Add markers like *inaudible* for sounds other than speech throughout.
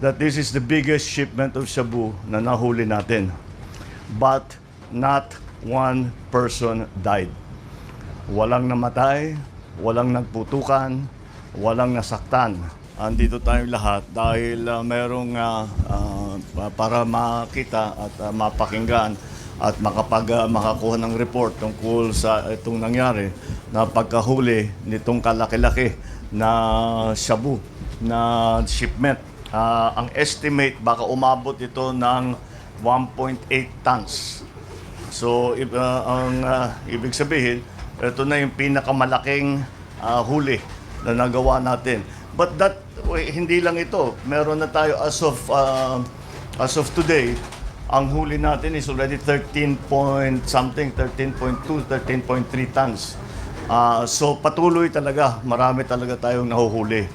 that this is the biggest shipment of shabu na nahuli natin. But not one person died. Walang namatay, walang nagputukan, walang nasaktan. Andito tayong lahat dahil uh, merong uh, uh, para makita at uh, mapakinggan at makapag uh, makakuha ng report tungkol sa itong nangyari na pagkahuli nitong kalaki-laki na shabu na shipment. Ah, ang estimate baka umabot ito ng 1.8 tons. So, uh, ang uh, ibig sabihin, ito na yung pinakamalaking uh, huli na nagawa natin. But that, wait, hindi lang ito. Meron na tayo as of, uh, as of today, ang huli natin is already 13 point something, 13.2, 13.3 tons. Ah, so patuloy talaga, marami talaga tayong nahuhuli.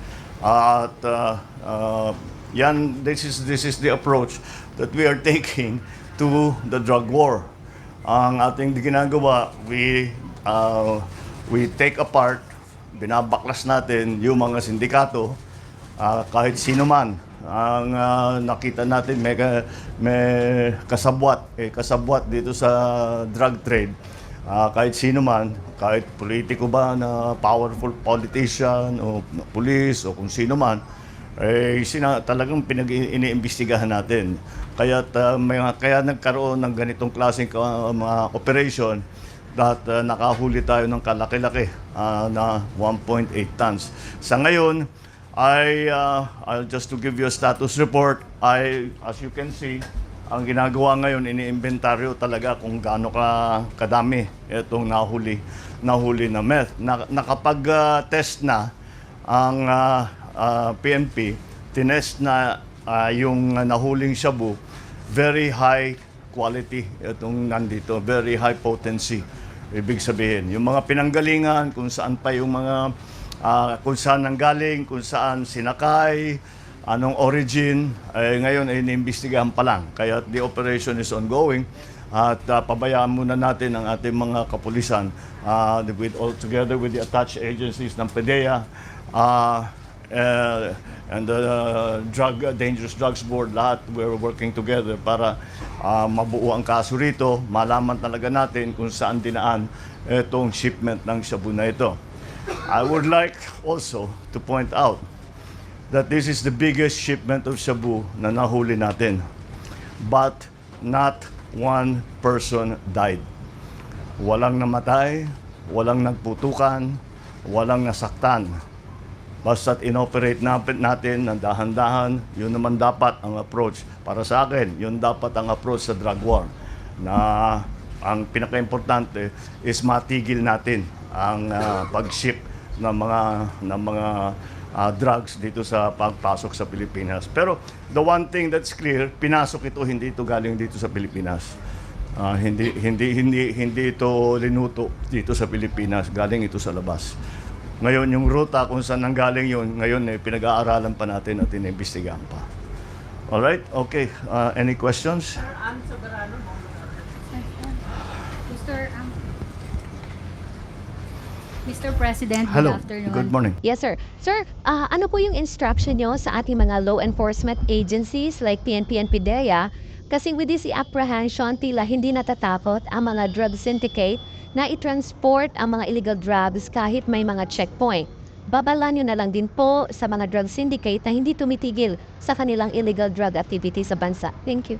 At uh, uh, yan, this is, this is the approach that we are taking to the drug war. Ang ating ginagawa, we, uh, we take apart, binabaklas natin yung mga sindikato, ah, kahit sino man. Ang ah, nakita natin may, may kasabwat, eh, kasabwat dito sa drug trade. Ah, kahit sino man, kahit politiko ba na powerful politician o police o kung sino man, eh, sina, talagang pinag-iniimbestigahan natin. Kaya, may, kaya nagkaroon ng ganitong klaseng ka- mga operation that uh, nakahuli tayo ng kalaki-laki ah, na 1.8 tons. Sa ngayon, I, uh, I'll just to give you a status report, I, as you can see, ang ginagawa ngayon, iniimbentaryo talaga kung gaano ka kadami itong nahuli, nahuli na meth. Na, nakapag-test na ang ah, ah, PNP, tinest na ah, yung nahuling shabu, very high quality itong nandito, very high potency. Ibig sabihin, yung mga pinanggalingan, kung saan pa yung mga, ah, kung saan nanggaling, kung saan sinakay, anong origin, eh, ngayon ay iniimbestigahan pa lang. Kaya the operation is ongoing. At ah, pabayaan muna natin ang ating mga kapulisan ah, with all together with the attached agencies ng PDEA ah, eh, and the drug dangerous drugs board. Lahat we're working together para ah, mabuo ang kaso rito. Malaman talaga natin kung saan dinaan itong shipment ng shabu na ito. I would like also to point out that this is the biggest shipment of shabu na nahuli natin. But not one person died. Walang namatay, walang nagputukan, walang nasaktan. Basta't inoperate natin, ng dahan-dahan, yun naman dapat ang approach. Para sa akin, yun dapat ang approach sa drug war. Na ang pinaka-importante is matigil natin ang ah, pag-ship ng mga ng mga ah, drugs dito sa pagpasok sa Pilipinas. Pero the one thing that's clear, pinasok ito hindi ito galing dito sa Pilipinas. Ah, hindi hindi hindi hindi ito linuto dito sa Pilipinas, galing ito sa labas. Ngayon yung ruta kung saan nanggaling yun, ngayon eh, pinag-aaralan pa natin at iniimbestigahan pa. All right? Okay. Ah, any questions? Mr. Mr. President, Hello. good afternoon. Good morning. Yes, sir. Sir, ah, ano po yung instruction nyo sa ating mga law enforcement agencies like PNP and PDEA? Kasi with this apprehension, tila hindi natatakot ang mga drug syndicate na i-transport ang mga illegal drugs kahit may mga checkpoint. Babala nyo na lang din po sa mga drug syndicate na hindi tumitigil sa kanilang illegal drug activity sa bansa. Thank you.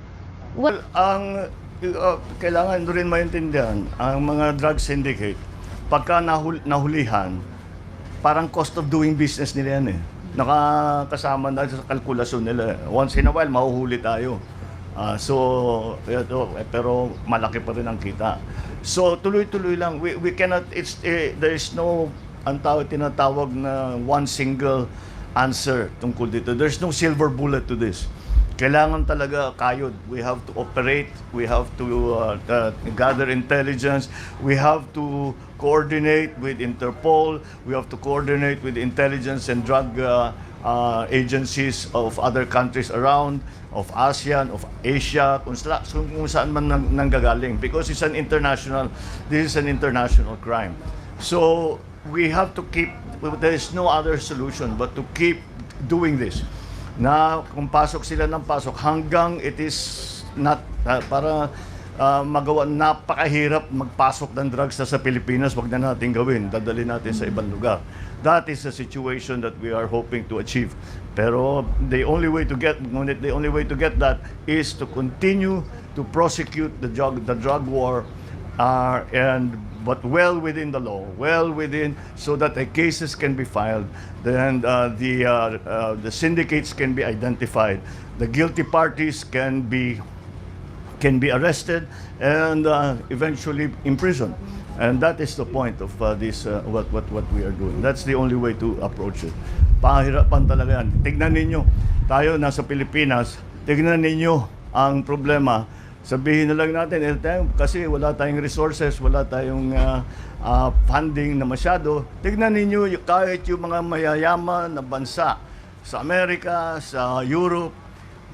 Well, ang uh, kailangan rin maintindihan, ang mga drug syndicate, pagka nahul- nahulihan, parang cost of doing business nila yan eh. Nakakasama na sa kalkulasyon nila. Once in a while, mahuhuli tayo. Ah, so, ito, eh, pero malaki pa rin ang kita. So, tuloy-tuloy lang. We, we cannot, it's, eh, there is no, ang tawag, tinatawag na one single answer tungkol dito. There's no silver bullet to this. Kailangan talaga kayod. We have to operate. We have to uh, uh, gather intelligence. We have to coordinate with Interpol. We have to coordinate with intelligence and drug uh, uh, agencies of other countries around, of ASEAN, of Asia, kung, sala, kung saan man nang, nanggagaling. Because it's an international, this is an international crime. So we have to keep, there is no other solution but to keep doing this. Na kung pasok sila ng pasok hanggang it is not uh, para uh, magawa napakahirap magpasok ng drugs na sa Pilipinas wag na natin gawin. Dadali natin sa ibang lugar. That is a situation that we are hoping to achieve. Pero the only way to get the only way to get that is to continue to prosecute the drug the drug war uh, and but well within the law, well within, so that the cases can be filed, then uh, the uh, uh, the syndicates can be identified, the guilty parties can be can be arrested and uh, eventually imprisoned. And that is the point of uh, this uh, what what what we are doing. That's the only way to approach it. Pahirapan talaga yan. Tignan ninyo, tayo nasa Pilipinas, tignan ninyo ang problema. Sabihin na lang natin, eh, tayo, kasi wala tayong resources, wala tayong uh, uh, funding na masyado. Tignan ninyo kahit yung mga mayayaman na bansa sa Amerika, sa Europe,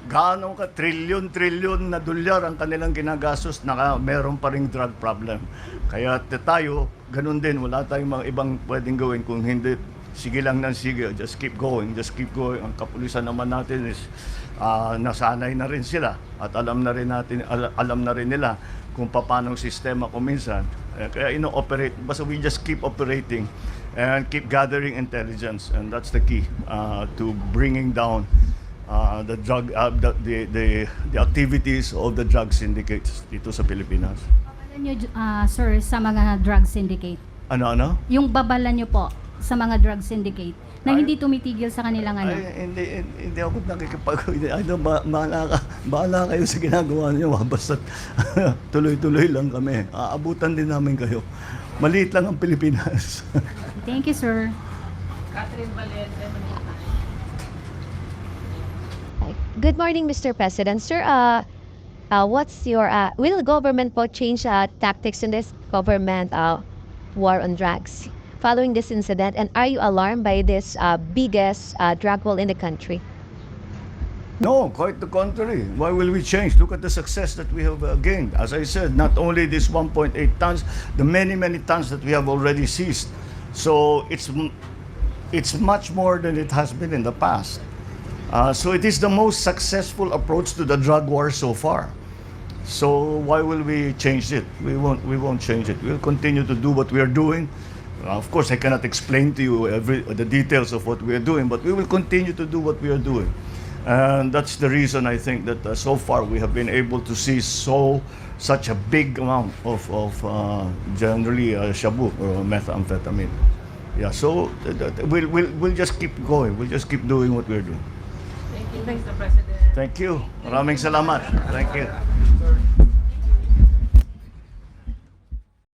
gaano ka trilyon-trilyon na dolyar ang kanilang ginagastos na meron pa ring drug problem. Kaya tayo, ganun din, wala tayong mga ibang pwedeng gawin kung hindi sige lang ng sige, just keep going, just keep going. Ang kapulisan naman natin is ah, nasanay na rin sila at alam na rin natin al- alam na rin nila kung paano ang sistema kung minsan. Eh, kaya ino-operate, basta we just keep operating and keep gathering intelligence and that's the key ah, to bringing down uh, the drug uh, the, the the the activities of the drug syndicates dito sa Pilipinas. Babalan nyo, ah, sir, sa mga drug syndicate. Ano ano? Yung babalan nyo po sa mga drug syndicate na Ay- hindi tumitigil sa kanilang ano. Ay, hindi, hindi, hindi ako nakikipag... Ano, ba, bahala, ka, bahala kayo sa ginagawa niyo. *laughs* Basta tuloy-tuloy lang kami. Aabutan din namin kayo. Maliit lang ang Pilipinas. *laughs* Thank you, sir. Good morning, Mr. President. Sir, uh, uh, what's your, uh, will government po change uh, tactics in this government uh, war on drugs following this incident? And are you alarmed by this uh, biggest uh, drug war in the country? No, quite the contrary. Why will we change? Look at the success that we have uh, gained. As I said, not only this 1.8 tons, the many, many tons that we have already seized. So it's it's much more than it has been in the past. Uh, so it is the most successful approach to the drug war so far. So why will we change it? We won't. We won't change it. We'll continue to do what we are doing. Uh, of course, I cannot explain to you every the details of what we are doing, but we will continue to do what we are doing, and that's the reason I think that uh, so far we have been able to see so such a big amount of of uh, generally uh, shabu or methamphetamine. Yeah. So uh, we'll we'll we'll just keep going. We'll just keep doing what we're doing. Thank you, Mr. President. Thank you. Maraming salamat. Thank you.